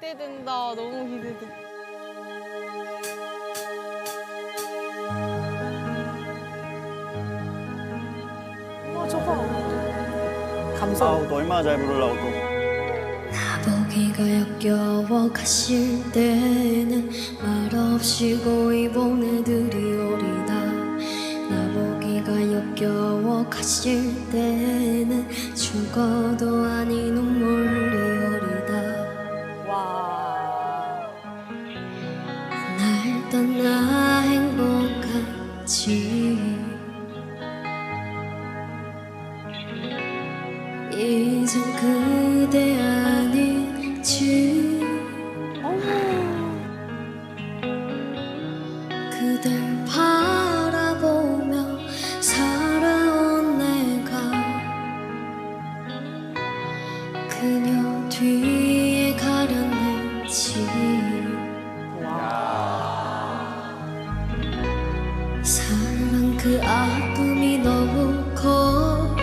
기대된다. 너무 기대돼. 와 저거. 감성. 아우 또 얼마나 잘 부르려고 또. 나보기가 역겨워 가실 때는 말없이 고이 보내드리 오리다 나보기가 역겨워 가실 때는 죽어도 아닌 눈물이 나 행복하지 이젠 그대 아니지 그댈 바라보며 살아온 내가 그녀 뒤에 가렸는지 그 아픔이 너무 커.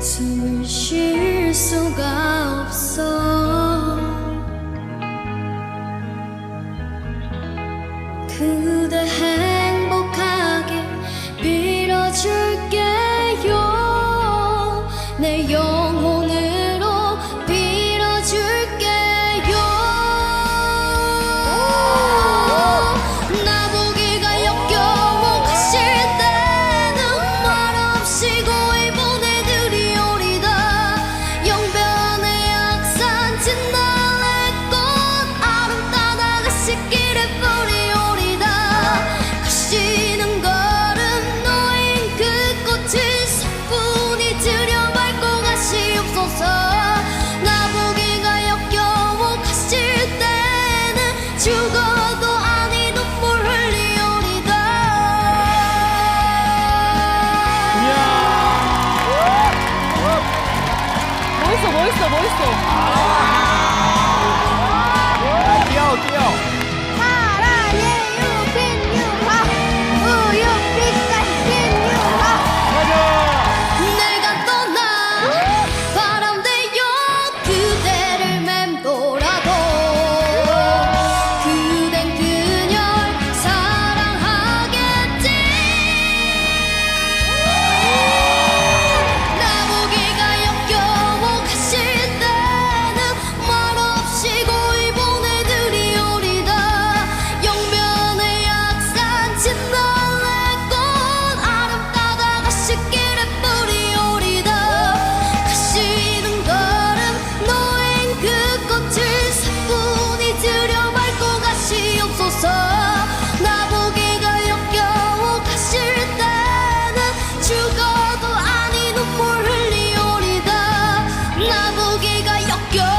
숨을 쉴 수가 없어. 그대 멋있어 멋있어 멋있어. 아 바보기가 역겨